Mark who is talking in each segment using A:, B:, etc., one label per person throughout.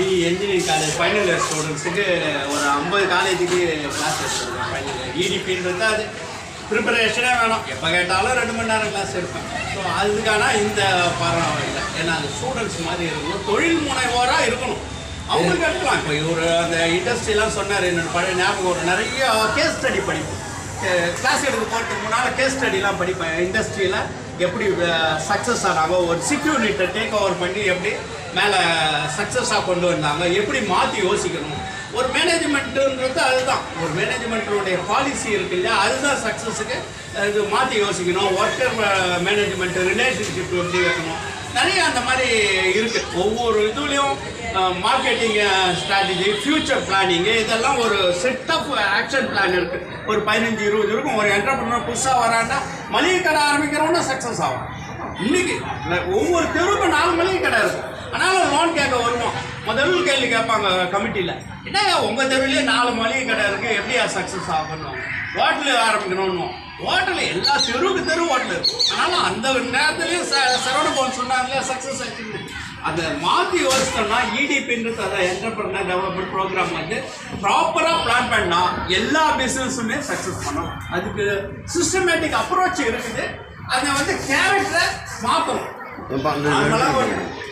A: B engineering college final year ஸ்டூடெண்ட்ஸுக்கு ஒரு ஐம்பது காலேஜுக்கு கிளாஸ் எடுத்துருக்கேன் ஃபைனல் இயர் இடிபின்றது அது. ப்ரிப்பரேஷனே வேணும். எப்போ கேட்டாலும் ரெண்டு மணி நேரம் கிளாஸ் எடுப்பேன். ஸோ அதுக்கான இந்த பரம் இல்லை. ஏன்னா அது ஸ்டூடெண்ட்ஸ் மாதிரி இருக்கணும். தொழில் முனைவோராக இருக்கணும். அவங்களுக்கு எடுக்கலாம். இப்போ இவர் அந்த இண்டஸ்ட்ரிலாம் சொன்னார் என்னோட பழைய ஞாபகம் ஒரு நிறைய கேஸ் ஸ்டடி படிப்போம். கிளாஸ் எடுக்க போகிறதுக்கு முன்னால் கேஸ் ஸ்டடிலாம் படிப்பேன். இண்டஸ்ட்ரியில் எப்படி சக்ஸஸ் ஆனாங்க? ஒரு செக்யூரிட்டை டேக் ஓவர் பண்ணி எப்படி மேலே சக்ஸஸாக கொண்டு வந்தாங்க? எப்படி மாற்றி யோசிக்கணும்? ஒரு மேனேஜ்மெண்ட்டுன்றது அதுதான். ஒரு மேனேஜ்மெண்ட்டுடைய பாலிசி இருக்கு இல்லையா? அதுதான் சக்ஸஸுக்கு இது மாற்றி யோசிக்கணும். ஒர்க்கர் மேனேஜ்மெண்ட் ரிலேஷன்ஷிப் எப்படி வைக்கணும்? நிறைய அந்த மாதிரி இருக்குது ஒவ்வொரு இதுலேயும் மார்க்கெட்டிங் ஸ்ட்ராட்டஜி ஃப்யூச்சர் பிளானிங்கு இதெல்லாம் ஒரு செட் ஆஃப் ஆக்ஷன் பிளான் இருக்குது ஒரு பதினஞ்சு இருபது இருக்கும். ஒரு என்டர்பிரினர் புதுசாக வரான்னா மளிகை கடை ஆரம்பிக்கிறவனா சக்ஸஸ் ஆகும். இன்னைக்கு ஒவ்வொரு தெருவுக்கும் நாலு மளிகை கடை இருக்கும் ஆனாலும் லோன் கேட்க வருவோம். முதல் கேள்வி கேட்பாங்க கமிட்டியில் என்னங்க உங்கள் தெருவிலே நாலு மளிகை கடை இருக்குது எப்படியா சக்ஸஸ் ஆகணும் ஹோட்டல் ஆரம்பிக்கணும்னு. ஹோட்டல் எல்லா தெருவுக்கு தெரு ஹோட்டல் இருக்கும் ஆனாலும் அந்த நேரத்துலேயும் சரவண பவன் சொன்னாங்களே சக்ஸஸ் ஆச்சுன்னு. அதை மாற்றி யோசிச்சோம்னா இடிபின்றது அதை என்டர்பிரினர் டெவலப்மெண்ட் ப்ரோக்ராம் வந்து ப்ராப்பர் பண்ணால் எல்லா பிஸ்னஸுமே சக்ஸஸ் பண்ணலாம் அதுக்கு சிஸ்டமேட்டிக் அப்ரோச் இருக்குது. அதை வந்து கேரக்டரை மாற்றணும்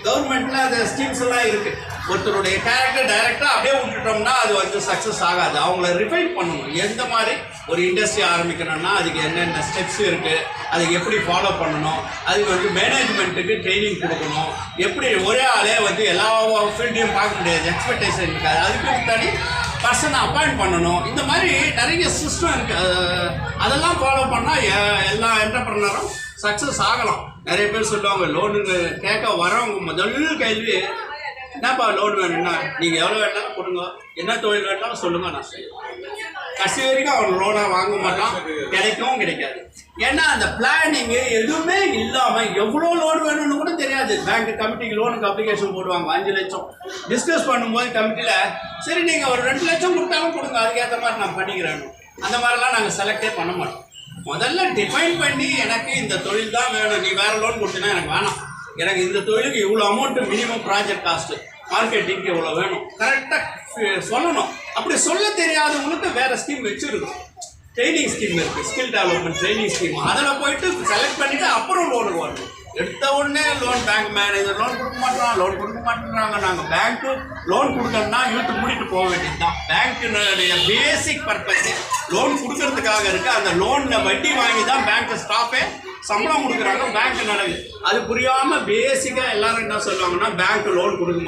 A: கவர்மெண்ட்ல அந்த ஸ்கீம்ஸ் எல்லாம் இருக்கு. ஒருத்தருடைய கேரக்டர் டைரக்டா அப்படியே விட்டுட்டோம்னா அது வந்து சக்ஸஸ் ஆகாது. அவங்கள ரிஃபைன் பண்ணணும். எந்த மாதிரி ஒரு இண்டஸ்ட்ரி ஆரம்பிக்கணும்னா அதுக்கு என்னென்ன ஸ்டெப்ஸ் இருக்கு அதை எப்படி ஃபாலோ பண்ணணும் அதுக்கு வந்து மேனேஜ்மெண்ட்டுக்கு ட்ரைனிங் கொடுக்கணும். எப்படி ஒரே ஆளே வந்து எல்லா ஃபீல்டையும் பார்க்க முடியாது. எக்ஸ்பெக்டேஷன் இருக்காது. அதுக்கு தனி பர்சனை அப்பாயிண்ட் பண்ணணும். இந்த மாதிரி நிறைய சிஸ்டம் இருக்குது அதெல்லாம் ஃபாலோ பண்ணால் எல்லா என்டர்பிரினரும் சக்ஸஸ் ஆகலாம். நிறைய பேர் சொல்லுவாங்க லோனு கேட்க வரவங்க முதல் கேள்வி என்னப்பா லோன் வேணும்னா? நீங்கள் எவ்வளோ வேணாலும் கொடுங்க. என்ன தொழில் வேணாலும் சொல்லுங்க நான் செய்வேன் கடைசி வரைக்கும் அவன் லோனாக வாங்க மாட்டான். கிடைக்கவும் கிடைக்காது. ஏன்னா அந்த பிளானிங் எதுவுமே இல்லாமல் எவ்வளோ லோன் வேணும்னு கூட தெரியாது. பேங்க் கமிட்டிக்கு லோனுக்கு அப்ளிகேஷன் போடுவாங்க அஞ்சு லட்சம். டிஸ்கஸ் பண்ணும்போது கமிட்டியில் சரி நீங்கள் ஒரு ரெண்டு லட்சம் கொடுத்தாலும் கொடுங்க அதுக்கேற்ற மாதிரி நான் பண்ணிக்கிறேன். அந்த மாதிரிலாம் நாங்கள் செலக்டே பண்ண மாட்டோம். முதல்ல டிஃபைன் பண்ணி எனக்கு இந்த தொழில் தான் வேணும் நீ வேற லோன் கொடுத்தீங்கன்னா எனக்கு வேணாம். எனக்கு இந்த தொழிலுக்கு இவ்வளோ அமௌண்ட் மினிமம் ப்ராஜெக்ட் காஸ்ட்டு மார்க்கெட்டிங்க்கு இவ்வளோ வேணும். கரெக்டாக சொல்லணும். அப்படி சொல்ல தெரியாதவங்களுக்கு வேற ஸ்கீம் வச்சுருக்கோம். ட்ரைனிங் ஸ்கீம் இருக்குது ஸ்கில் டெவலப்மெண்ட் ட்ரைனிங் ஸ்கீம் அதில் போயிட்டு செலக்ட் பண்ணிவிட்டு அப்புறம் லோனுக்கு வரணும் எடுத்த உடனே லோன் பேங்க் மேனேஜர் லோன் கொடுக்க மாட்டோம் லோன் கொடுக்க மாட்டேங்கிறாங்க நாங்கள் பேங்க்கு லோன் கொடுக்கணும்னா இழுத்து மூடிட்டு போக வேண்டியது தான் பேங்க்கினுடைய பேசிக் பர்பஸே லோன் கொடுக்கறதுக்காக இருக்குது அந்த லோனில் வட்டி வாங்கி தான் பேங்க்கு ஸ்டாஃபே சம்பளம் கொடுக்குறாங்க. பேங்க் நடக்குது. அது புரியாமல் பேசிக்காக எல்லாரும் என்ன சொல்லுவாங்கன்னா பேங்க் லோன் கொடுக்க